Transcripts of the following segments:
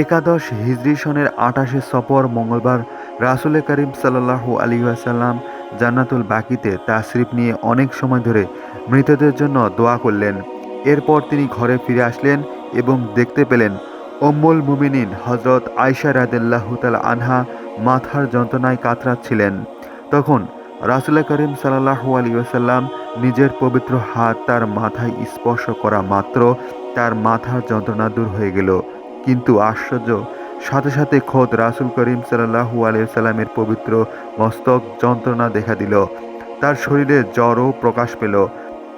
একাদশ হিজরি সনের আঠাশে সফর মঙ্গলবার রাসুল করিম সাল্লাহু আলী আসাল্লাম জান্নাতুল বাকিতে তাশরিফ নিয়ে অনেক সময় ধরে মৃতদের জন্য দোয়া করলেন। এরপর তিনি ঘরে ফিরে আসলেন এবং দেখতে পেলেন অম্মুল মুমিনিন হজরত আয়সা রাদেল্লাহ তাল আনহা মাথার যন্ত্রণায় কাতরাচ্ছিলেন। তখন রাসুল করিম সাল্লাহু আলী আসাল্লাম নিজের পবিত্র হাত তার মাথায় স্পর্শ করা মাত্র তার মাথার যন্ত্রণা দূর হয়ে গেল। কিন্তু আশ্চর্য। সাথে সাথে খোদ রাসুল করিম সাল্লাহু আলিয়াল্লামের পবিত্র মস্তক যন্ত্রণা দেখা দিল। তার শরীরে জ্বরও প্রকাশ পেল।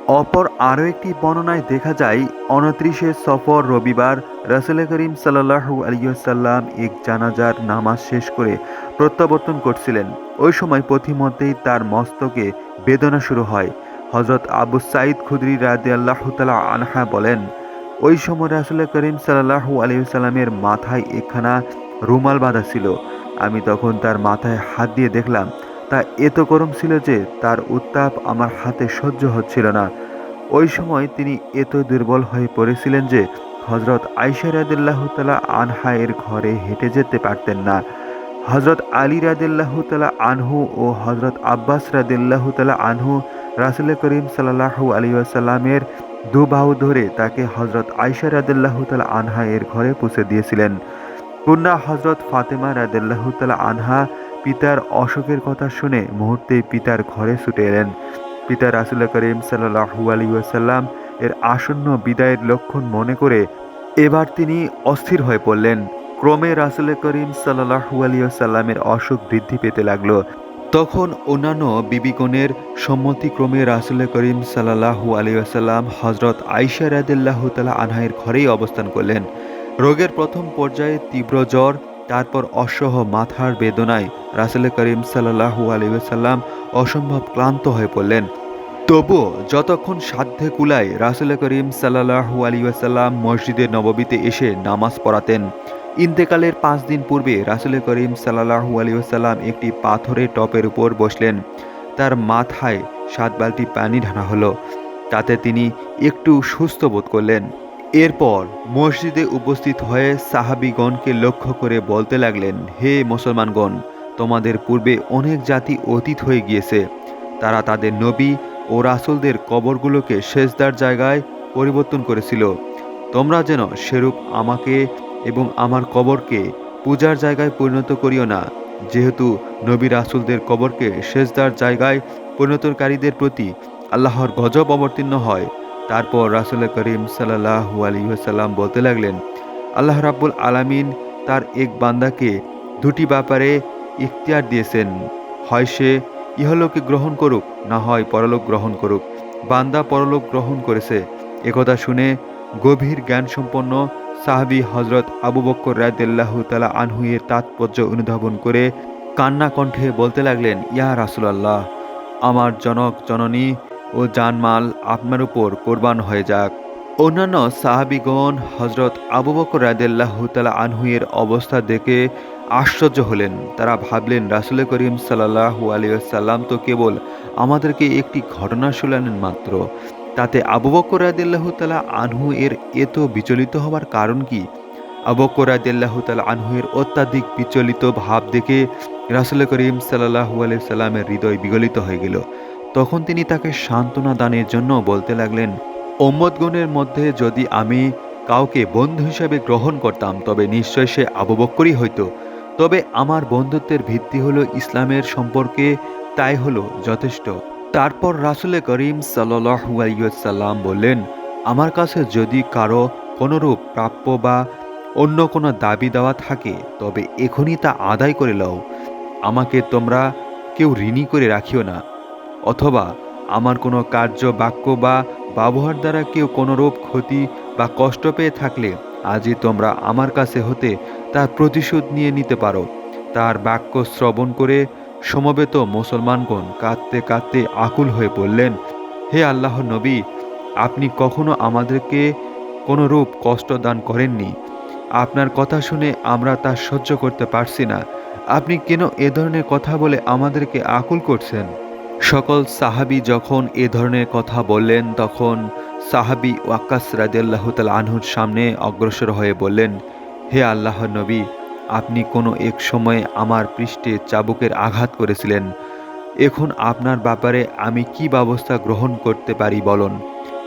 অপর আরও একটি বর্ণনায় দেখা যায় উনত্রিশে সফর রবিবার রাসুল করিম সাল্লাহু আলিয়াল্লাম এক জানাজার নামাজ শেষ করে প্রত্যাবর্তন করছিলেন। ওই সময় পথিমধ্যেই তার মস্তকে বেদনা শুরু হয়। হজরত আবু সাইদ খুদরি রাদি আল্লাহ তালা আনহা বলেন ওই সময় রাসুল করিম সাল্লাহু আলিয়াল্লামের মাথায় একখানা রুমাল বাঁধা ছিল। আমি তখন তার মাথায় হাত দিয়ে দেখলাম, তা এত গরম ছিল যে তার উত্তাপ আমার হাতে সহ্য হচ্ছিল না। ওই সময় তিনি এত দুর্বল হয়ে পড়েছিলেন যে হজরত আইসা রাদিল্লাহ তালা আনহা এর ঘরে হেঁটে যেতে পারতেন না। হজরত আলী রাদিল্লাহ তালা আনহু ও হজরত আব্বাস রাদিল্লাহ তালা আনহু রাসুল করিম সাল্লাহু আলী আসাল্লামের দু বাহু ধরে তাকে হজরত আয়সা রাদেল্লাহ তালা আনহা এর ঘরে পৌঁছে দিয়েছিলেন। কন্যা হজরত ফাতেমা রাদেল্লাহ তালা আনহা পিতার অসুখের কথা শুনে মুহূর্তে পিতার ঘরে ছুটে এলেন। পিতা রাসুল করিম সাল্লাহু আলী আসাল্লাম এর আসন্ন বিদায়ের লক্ষণ মনে করে এবার তিনি অস্থির হয়ে পড়লেন। ক্রমে রাসুল করিম সাল্লাহু আলী আসাল্লামের অসুখ বৃদ্ধি পেতে লাগল। তখন অন্যান্য বিবিগণের সম্মতিক্রমে রাসুল করিম সাল্লাহু আলী আসাল্লাম হজরত আইসা রাদিল্লাহ তালা আনহায়ের ঘরেই অবস্থান করলেন। রোগের প্রথম পর্যায়ে তীব্র জ্বর, তারপর অসহ মাথার বেদনায় রাসুল করিম সাল্লাহু আলী আসাল্লাম অসম্ভব ক্লান্ত হয়ে পড়লেন। তবুও যতক্ষণ সাধ্যে কুলায় রাসুল করিম সাল্লাহু আলী আসাল্লাম মসজিদে নববীতে এসে নামাজ পড়াতেন ইন্তেকালের পাঁচ দিন পূর্বে রাসুল করিম সাল্লাহু আলিয়াল্লাম একটি পাথরের টপের উপর বসলেন। তার মাথায় সাত বালতি পানি ঢানা হলো। তাতে তিনি একটু সুস্থ বোধ করলেন। এরপর মসজিদে উপস্থিত হয়ে সাহাবিগণকে লক্ষ্য করে বলতে লাগলেন, হে মুসলমানগণ, তোমাদের পূর্বে অনেক জাতি অতীত হয়ে গিয়েছে। তারা তাদের নবী ও রাসুলদের কবরগুলোকে শেষদার জায়গায় পরিবর্তন করেছিল। তোমরা যেন সেরূপ আমাকে এবং আমার কবরকে পূজার জায়গায় পরিণত করিও না, যেহেতু নবী রাসুলদের কবরকে শেষদার জায়গায় পরিণতকারীদের প্রতি আল্লাহর গজব অবতীর্ণ হয়। তারপর রাসুল করিম সাল্লাহু আলিহাসাল্লাম বলতে লাগলেন, আল্লাহ রাব্বুল আলামিন তার এক বান্দাকে দুটি ব্যাপারে ইখতিয়ার দিয়েছেন। হয় সে ইহলোকে গ্রহণ করুক, না হয় পরলোক গ্রহণ করুক। বান্দা পরলোক গ্রহণ করেছে। একথা শুনে গভীর জ্ঞানসম্পন্ন সাহাবি হজরত আবু বক্কর রায়দাল্লাহ তালা আনহুয়ের তাৎপর্য অনুধাবন করে কান্না কণ্ঠে বলতে লাগলেন, ইয়া রাসুলাল্লাহ, আমার জনক, জননী ও জানমাল আপনার উপর কোরবান হয়ে যাক। অন্যান্য সাহাবিগণ হজরত আবু বকর রায়দাল্লাহ তালা আনহুয়ের অবস্থা দেখে আশ্চর্য হলেন। তারা ভাবলেন, রাসুল করিম সাল্লাহু আলিয়াল্লাম তো কেবল আমাদেরকে একটি ঘটনা শুনালেন মাত্র। তাতে আবু বকর রাদিল্লাহ তালা আনহু এর এত বিচলিত হওয়ার কারণ কি? আবু বকর রাদিল্লাহ তালা আনহু এর অত্যাধিক বিচলিত ভাব দেখে রাসুল করিম সাল্লাহু আলি সাল্লামের হৃদয় বিগলিত হয়ে গেল। তখন তিনি তাকে সান্ত্বনা দানের জন্য বলতে লাগলেন ওম্মদগণের মধ্যে যদি আমি কাউকে বন্ধু হিসেবে গ্রহণ করতাম, তবে নিশ্চয় সে আবু বক্করই হইতো। তবে আমার বন্ধুত্বের ভিত্তি হলো ইসলামের সম্পর্কে তাই হলো যথেষ্ট। তারপর রাসুলে করিম সাল্লাম বললেন, আমার কাছে যদি কারও কোনোরূপ প্রাপ্য বা অন্য কোনো দাবি দেওয়া থাকে, তবে এখনই তা আদায় করে লও। আমাকে তোমরা কেউ ঋণী করে রাখিও না। অথবা আমার কোনো কার্য, বাক্য বা ব্যবহার দ্বারা কেউ কোনোরূপ ক্ষতি বা কষ্ট পেয়ে থাকলে, আজই তোমরা আমার কাছে হতে তার প্রতিশোধ নিয়ে নিতে পারো। তার বাক্য শ্রবণ করে সমবেত মুসলমানগণ কাঁদতে কাঁদতে আকুল হয়ে পড়লেন হে আল্লাহ নবী, আপনি কখনো আমাদেরকে কোনো রূপ কষ্ট দান করেননি। আপনার কথা শুনে আমরা তা সহ্য করতে পারছি না। আপনি কেন এ ধরনের কথা বলে আমাদেরকে আকুল করছেন? সকল সাহাবি যখন এ ধরনের কথা বললেন, তখন সাহাবি ওয়াক্কাস রাদিয়াল্লাহু তাআলা আনহুর সামনে অগ্রসর হয়ে বললেন, হে আল্লাহর নবী আপনি কোনো এক সময়ে আমার পৃষ্ঠে চাবুকের আঘাত করেছিলেন। এখন আপনার ব্যাপারে আমি কি ব্যবস্থা গ্রহণ করতে পারি বলুন।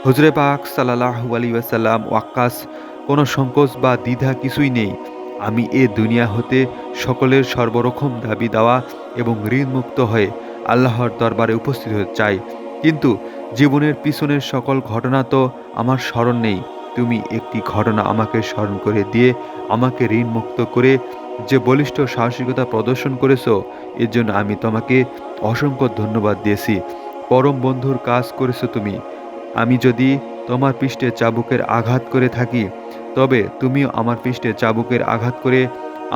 হুজরে পাক সাল্লাহু আলী ওয়াসাল্লাম ওয়াক্কাস, কোনো সংকোচ বা দ্বিধা কিছুই নেই। আমি এ দুনিয়া হতে সকলের সর্বরকম দাবি দেওয়া এবং ঋণমুক্ত হয়ে আল্লাহর দরবারে উপস্থিত হতে চাই। কিন্তু জীবনের পিছনের সকল ঘটনা তো আমার স্মরণ নেই। তুমি একটি ঘটনা আমাকে স্মরণ করে দিয়ে আমাকে ঋণমুক্ত করে যে বলিষ্ঠ সাহসিকতা প্রদর্শন করেছ, এর জন্য আমি তোমাকে অসংখ্য ধন্যবাদ দিয়েছি। পরম বন্ধুর কাজ করেছ তুমি। আমি যদি তোমার পৃষ্ঠে চাবুকের আঘাত করে থাকি, তবে তুমিও আমার পৃষ্ঠে চাবুকের আঘাত করে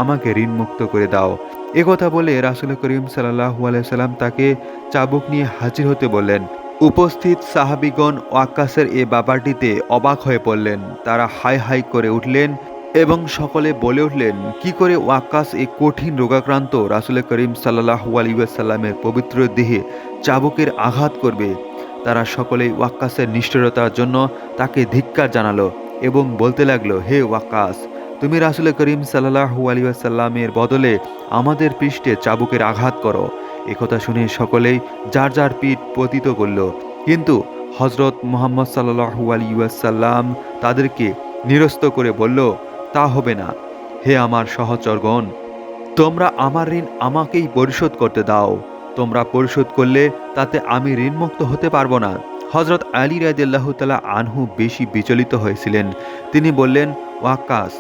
আমাকে ঋণমুক্ত করে দাও। একথা বলে রাসুল করিম সাল্লাহু আলাইসাল্লাম তাকে চাবুক নিয়ে হাজির হতে বললেন। উপস্থিত সাহাবিগণ ওয়াক্কাসের এ ব্যাপারটিতে অবাক হয়ে পড়লেন। তারা হাই হাই করে উঠলেন এবং সকলে বলে উঠলেন, কি করে ওয়াক্কাস এই কঠিন রোগাক্রান্ত রাসুল করিম সাল্লাহু আলিউসাল্লামের পবিত্র দেহে চাবুকের আঘাত করবে? তারা সকলেই ওয়াক্কাসের নিষ্ঠুরতার জন্য তাকে ধিক্কার জানালো এবং বলতে লাগল, হে ওয়াক্কাস, তুমি রাসুল করিম সাল্লাহু আলিউসাল্লামের বদলে আমাদের পৃষ্ঠে চাবুকের আঘাত করো। একথা শুনে সকলেই যার যার পিঠ পতিত করল। কিন্তু হজরত মোহাম্মদ সাল্লাহু আলিউসাল্লাম তাদেরকে নিরস্ত করে বলল, তা হবে না। হে আমার সহচরগণ, তোমরা আমার ঋণ আমাকেই পরিশোধ করতে দাও। তোমরা পরিশোধ করলে তাতে আমি ঋণমুক্ত হতে পারব না। হজরত আলী রাজিয়াল্লাহ তালা আনহু বেশি বিচলিত হয়েছিলেন। তিনি বললেন ওয়াক্কাস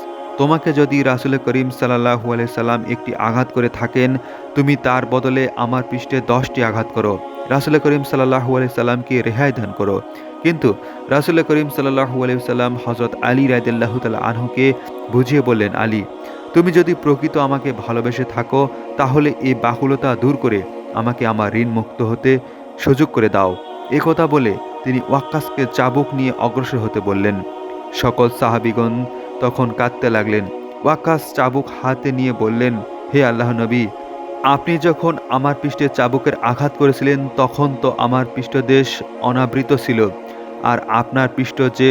তোমাকে যদি রাসুল করিম সাল্লাহু সাল্লাম একটি আঘাত করে থাকেন, তুমি তার বদলে আমার পৃষ্ঠে দশটি আঘাত করো। রাসুল করিম সাল্লাহু সাল্লামকে রেহাই দান করো। কিন্তু রাসুল করিম সাল্লাহু সাল্লাম হজরত আলী রায়দুল্লাহ তাল আনহুকে বুঝিয়ে বললেন, আলী, তুমি যদি প্রকৃত আমাকে ভালোবেসে থাকো, তাহলে এই বাহুলতা দূর করে আমাকে আমার ঋণ মুক্ত হতে সুযোগ করে দাও। একথা বলে তিনি ওয়াক্কাসকে চাবুক নিয়ে অগ্রসর হতে বললেন। সকল সাহাবিগণ তখন কাঁদতে লাগলেন। ওয়াক্কাস চাবুক হাতে নিয়ে বললেন, হে আল্লাহ নবী, আপনি যখন আমার পৃষ্ঠে চাবুকের আঘাত করেছিলেন, তখন তো আমার পৃষ্ঠদেশ অনাবৃত ছিল, আর আপনার পৃষ্ঠ যে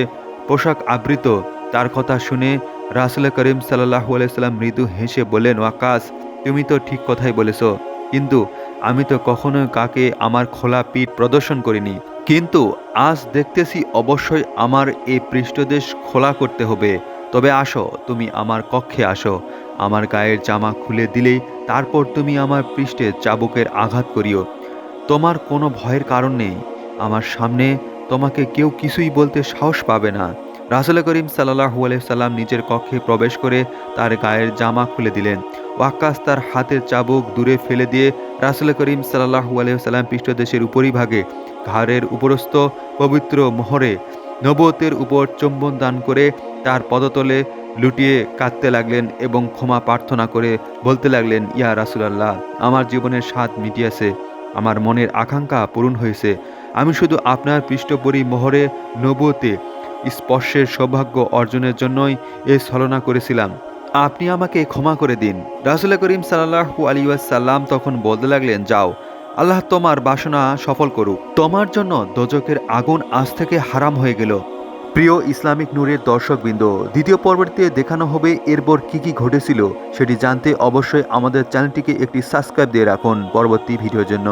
পোশাক আবৃত, তার কথা শুনে রাসুল করিম সাল্লাহ আলাইসাল্লাম মৃদু হেসে বললেন, ওয়াকাস, তুমি তো ঠিক কথাই বলেছ, কিন্তু আমি তো কখনোই কাকে আমার খোলা পিঠ প্রদর্শন করিনি। কিন্তু আজ দেখতেছি অবশ্যই আমার এই পৃষ্ঠদেশ খোলা করতে হবে তবে আসো, তুমি আমার কক্ষে আসো। আমার গায়ের জামা খুলে দিলেই তারপর তুমি আমার পৃষ্ঠে চাবুকের আঘাত করিও। তোমার কোনো ভয়ের কারণ নেই। আমার সামনে তোমাকে কেউ কিছুই বলতে সাহস পাবে না। রাসুল করিম সাল্লাহু সাল্লাম নিজের কক্ষে প্রবেশ করে তার গায়ের জামা খুলে দিলেন। ওয়াক্কাস তার হাতের চাবুক দূরে ফেলে দিয়ে রাসুল করিম সাল্লাহু সাল্লাম পৃষ্ঠদেশের উপরিভাগে ঘাড়ের উপরস্থ পবিত্র মোহরে নবতের উপর চুম্বন দান করে তার পদতলে লুটিয়ে কাঁদতে লাগলেন এবং ক্ষমা প্রার্থনা করে বলতে লাগলেন, ইয়া রাসুলাল্লাহ, আমার জীবনের স্বাদ মিটিয়েছে, আমার মনের আকাঙ্ক্ষা পূরণ হয়েছে। আমি শুধু আপনার পৃষ্ঠপরি মোহরে নবতে স্পর্শের সৌভাগ্য অর্জনের জন্যই এ ছলনা করেছিলাম। আপনি আমাকে ক্ষমা করে দিন। রাসুল করিম সাল্লাহু আলী তখন বলতে লাগলেন, যাও আল্লাহ তোমার বাসনা সফল করুক। তোমার জন্য দোজকের আগুন আজ থেকে হারাম হয়ে গেল। প্রিয় ইসলামিক নূরের দর্শকবৃন্দ, দ্বিতীয় পর্বটিতে দেখানো হবে এরপর কি কি ঘটেছিল, সেটি জানতে অবশ্যই আমাদের চ্যানেলটিকে একটি সাবস্ক্রাইব দিয়ে রাখুন পরবর্তী ভিডিওর জন্য।